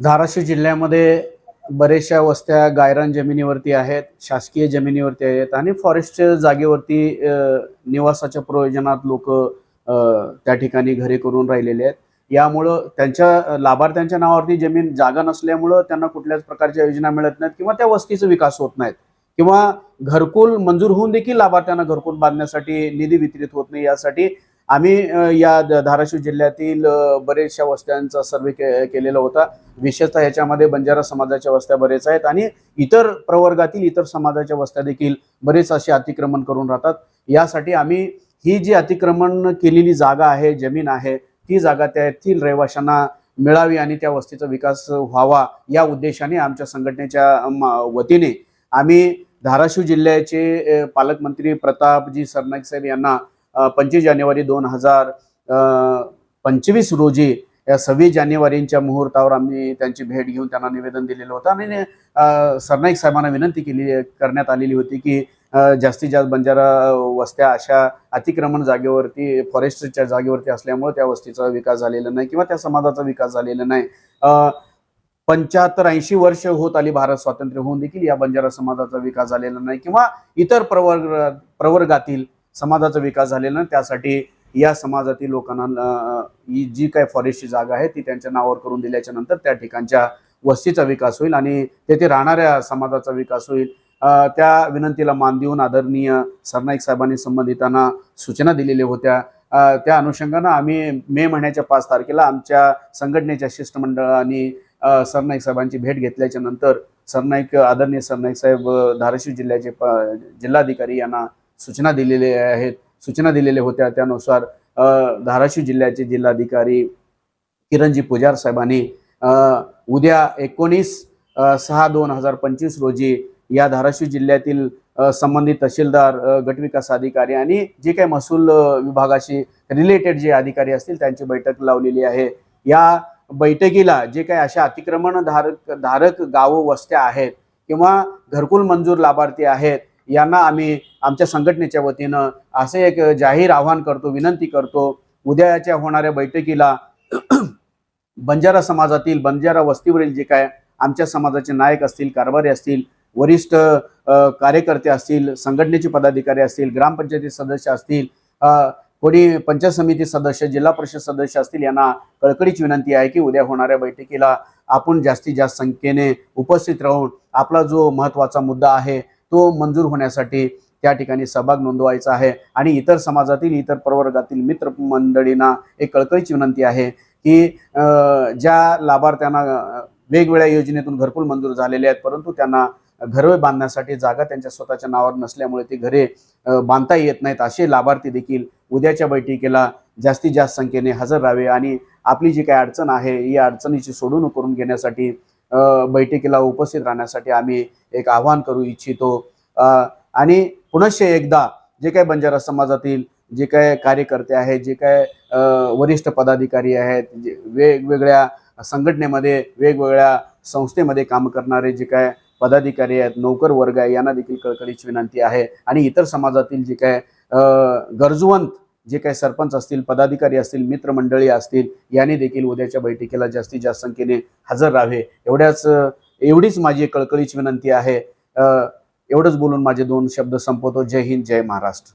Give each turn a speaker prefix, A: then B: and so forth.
A: धाराशिव जिल्ह्यामध्ये बरेचशा वस्त्या गायरान जमिनीवरती आहेत शासकीय जमिनीवरती आहेत आणि फॉरेस्ट जागेवरती निवासाच्या प्रयोजनात लोक त्या ठिकाणी घरे करून राहिलेले आहेत. यामुळं त्यांच्या लाभार्थ्यांच्या नावावरती जमीन जागा नसल्यामुळं त्यांना कुठल्याच प्रकारच्या योजना मिळत नाहीत किंवा त्या वस्तीचा विकास होत नाहीत. किंवा घरकुल मंजूर होऊन देखील लाभार्थ्यांना घरकुल बांधण्यासाठी निधी वितरित होत नाही यासाठी आम्ही या द- धाराशिव जिल्ह्यातील बरेचशा वस्त्यांचा सर्वे के केलेला होता. विशेषतः याच्यामध्ये बंजारा समाजाच्या वस्त्या बरेच आहेत आणि इतर प्रवर्गातील इतर समाजाच्या वस्त्या देखील बरेच असे अतिक्रमण करून राहतात. यासाठी आम्ही ही जी अतिक्रमण केलेली जागा आहे जमीन आहे ती जागा त्यातील रहिवाशांना मिळावी आणि त्या वस्तीचा विकास व्हावा या उद्देशाने आमच्या संघटनेच्या वतीने आम्ही धाराशिव जिल्ह्याचे पालकमंत्री प्रतापजी सरनाईक साहेब यांना पंचवीस जानेवारी दोन हजार पंचवीस रोजी या सव्वीस जानेवारीच्या मुहूर्तावर आम्ही त्यांची भेट घेऊन त्यांना निवेदन दिलेलं होतं. आणि सरनाईक साहेबांना विनंती केली करण्यात आलेली होती की जास्तीत जास्त बंजारा वस्त्या अशा अतिक्रमण जागेवरती फॉरेस्टच्या जागेवरती असल्यामुळे त्या वस्तीचा विकास झालेला नाही किंवा त्या समाजाचा विकास झालेला नाही. पंच्याहत्तर ऐंशी वर्ष होत आली भारत स्वातंत्र्य होऊन देखील या बंजारा समाजाचा विकास झालेला नाही किंवा इतर प्रवर्ग प्रवर्गातील समाजाचा विकास झालेला नाही त्यासाठी या समाजातील लोकांना ही जी काय फॉरेस्टची जागा आहे ती त्यांच्या नावावर करून दिल्याच्या नंतर त्या ठिकाणच्या वस्तीचा विकास होईल आणि तेथे राहणाऱ्या समाजाचा विकास होईल. त्या विनंतीला मान देऊन आदरणीय सरनाईक साहेबांनी संबंधितांना सूचना दिलेल्या होत्या. त्या अनुषंगानं आम्ही मे महिन्याच्या पाच तारखेला आमच्या संघटनेच्या शिष्टमंडळाने सरनाईक साहेबांची भेट घेतल्याच्या नंतर सरनाईक आदरणीय सरनाईक साहेब धाराशिव जिल्ह्याचे प- जिल्हाधिकारी यांना सूचना दिलेल्या आहेत. सूचना दिलेल्या होत्या. त्यानुसार धाराशिव जिल्ह्याचे जिल्हाधिकारी किरणजी पुजार साहेबांनी उद्या एकोणीस सहा दोन हजार पंचवीस रोजी या धाराशिव जिल्ह्यातील संबंधित तहसीलदार गटविकास अधिकारी आणि जे काही महसूल विभागाशी रिलेटेड जे अधिकारी असतील त्यांची बैठक लावलेली आहे. या बैठकीला जे काही अशा अतिक्रमण धारक धारक गावं वस्त्या आहेत किंवा घरकुल मंजूर लाभार्थी आहेत यांना आम्ही आमच्या संघटनेच्या वतीनं असे एक जाहीर आवाहन करतो विनंती करतो. उद्याच्या होणाऱ्या बैठकीला बंजारा समाजातील बंजारा वस्तीवरील जे काय आमच्या समाजाचे नायक असतील कारभारी असतील वरिष्ठ कार्यकर्ते असतील संघटनेचे पदाधिकारी असतील ग्रामपंचायती सदस्य असतील कोणी पंचायत समिती सदस्य जिल्हा परिषद सदस्य असतील यांना कळकळीची विनंती आहे की उद्या होणाऱ्या बैठकीला आपण जास्तीत जास्त संख्येने उपस्थित राहून आपला जो महत्त्वाचा मुद्दा आहे तो मंजूर होण्यासाठी त्या ठिकाणी सहभाग नोंदवायचा आहे. आणि इतर समाजातील इतर प्रवर्गातील मित्र मंडळींना एक कळकळीची विनंती आहे की ज्या लाभार्थ्यांना वेगवेगळ्या योजनेतून घरकुल मंजूर झालेले आहेत परंतु त्यांना घरे बांधण्यासाठी जागा त्यांच्या स्वतःच्या नावावर नसल्यामुळे ती घरे बांधता येत नाहीत असे लाभार्थी देखील उद्याच्या बैठकीला जास्तीत जास्त संख्येने हजर राहावे. आणि आपली जी काही अडचण आहे ही अडचणीची सोडवणूक करून घेण्यासाठी बैठकीला उपस्थित राहण्यासाठी आम्ही एक आवाहन करू इच्छितो. आणि पुनश्च एकदा जे काही बंजारा समाजातील जे काय कार्यकर्ते आहेत जे काय वरिष्ठ पदाधिकारी आहेत जे वेगवेगळ्या संघटनेमध्ये वेगवेगळ्या संस्थेमध्ये काम करणारे जे काय पदाधिकारी आहेत नोकर वर्ग आहे यांना देखील कळकळीची विनंती आहे. आणि इतर समाजातील जे काय गरजवंत जे काही सरपंच असतील पदाधिकारी असतील मित्रमंडळी असतील यांनी देखील उद्याच्या बैठकीला जास्तीत जास्त संख्येने हजर राहावे. एवढ्याच एवढीच माझी कळकळीची विनंती आहे. एवढंच बोलून माझे दोन शब्द संपवतो. जय हिंद जय महाराष्ट्र.